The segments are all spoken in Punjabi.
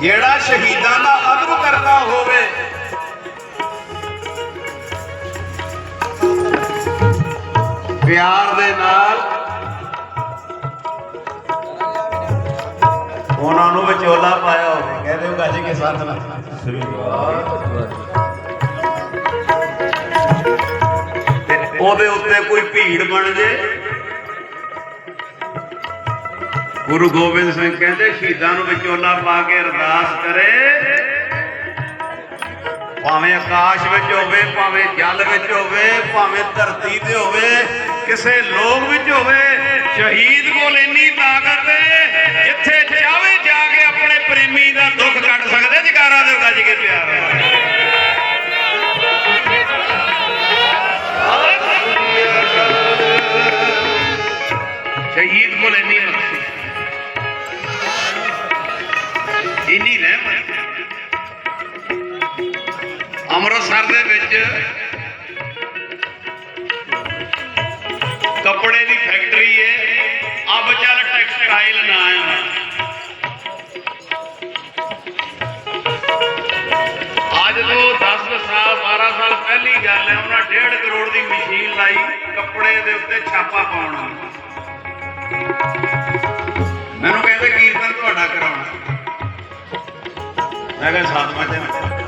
ਜਿਹੜਾ ਸ਼ਹੀਦਾਂ ਦਾ ਅਦਬ ਕਰਦਾ ਹੋਵੇ। ਪਿਆਰ ਦੇ ਨਾਲ ਉਹਨਾਂ ਨੂੰ ਵਿਚੋਲਾ ਪਾਇਆ ਹੋਵੇ। ਕਹਿੰਦੇ ਹੋ ਗਾਜੀ ਕੇ ਸਾਥ ਨਾਲ। ਸ੍ਰੀ ਉਹਦੇ ਉੱਤੇ ਕੋਈ ਭੀੜ ਬਣ ਜੇ ਗੁਰੂ ਗੋਬਿੰਦ ਸਿੰਘ ਕਹਿੰਦੇ, ਸ਼ਹੀਦਾਂ ਨੂੰ ਵਿਚੋਲਾ ਪਾ ਕੇ ਅਰਦਾਸ ਕਰੇ। ਭਾਵੇਂ ਆਕਾਸ਼ ਵਿੱਚ ਹੋਵੇ, ਭਾਵੇਂ ਜਲ ਵਿੱਚ ਹੋਵੇ, ਭਾਵੇਂ ਧਰਤੀ ਤੇ ਹੋਵੇ, ਕਿਸੇ ਲੋਕ ਵਿੱਚ ਹੋਵੇ, ਸ਼ਹੀਦ ਕੋਲ ਇੰਨੀ ਤਾਕਤ ਹੈ, ਜਿੱਥੇ ਅੰਮ੍ਰਿਤਸਰ ਦੇ ਵਿੱਚ ਕੱਪੜੇ ਦੀ ਫੈਕਟਰੀ ਹੈ ਅਬ ਚੱਲ ਟੈਕਸਟਾਈਲ ਨਾ ਹੈ ਅੱਜ ਤੋਂ 10 ਸਾਲ 12 ਸਾਲ ਪਹਿਲੀ ਗੱਲ ਹੈ, ਉਹਨਾਂ 1.5 ਕਰੋੜ ਦੀ ਮਸ਼ੀਨ ਲਾਈ, ਕੱਪੜੇ ਦੇ ਉੱਤੇ ਛਾਪਾ ਪਾਉਣਾ ਮੈਨੂੰ ਕਹਿੰਦੇ, ਕੀਰਤਨ ਤੁਹਾਡਾ ਕਰਾਉਣਾ ਮੈਂ ਕਿਹਾ ਸਾਧਵਾ ਜੀ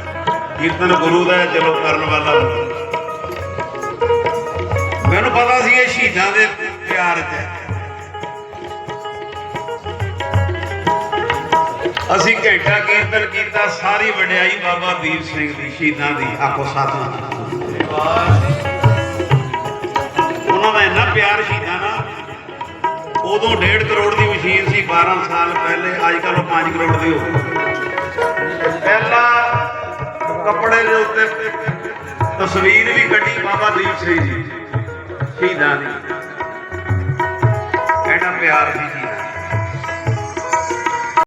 ਕੀਰਤਨ ਗੁਰੂ ਦਾ ਚਲੋ ਕਰਨ ਵਾਲਾ। ਮੈਨੂੰ ਪਤਾ ਸੀ ਇਹ ਸ਼ਹੀਦਾਂ ਦੇ ਪਿਆਰ 'ਚ ਹੈ। ਅਸੀਂ ਘੰਟਾ ਕੀਰਤਨ ਕੀਤਾ, ਸਾਰੀ ਵਡਿਆਈ ਬਾਬਾ ਦੀਪ ਸਿੰਘ ਦੀ, ਸ਼ਹੀਦਾਂ ਦੀ, ਆਖੋ ਸਾਧਨਾ ਉਹਨਾਂ ਦਾ ਇੰਨਾ ਪਿਆਰ ਸ਼ਹੀਦਾਂ ਨਾਲ ਉਦੋਂ 1.5 ਕਰੋੜ ਦੀ ਮਸ਼ੀਨ ਸੀ 12 ਸਾਲ ਪਹਿਲੇ, ਅੱਜ ਕੱਲ੍ਹ ਉਹ 5 ਕਰੋੜ ਦੀ ਹੋ ਗਈ। ਤਸਵੀਰ ਵੀ ਕੱਢੀ ਬਾਬਾ ਦੀਪ ਸਿੰਘ ਜੀ। ਸ਼ਹੀਦਾਂ ਦੀ। ਐਡਾ ਪਿਆਰ ਸੀ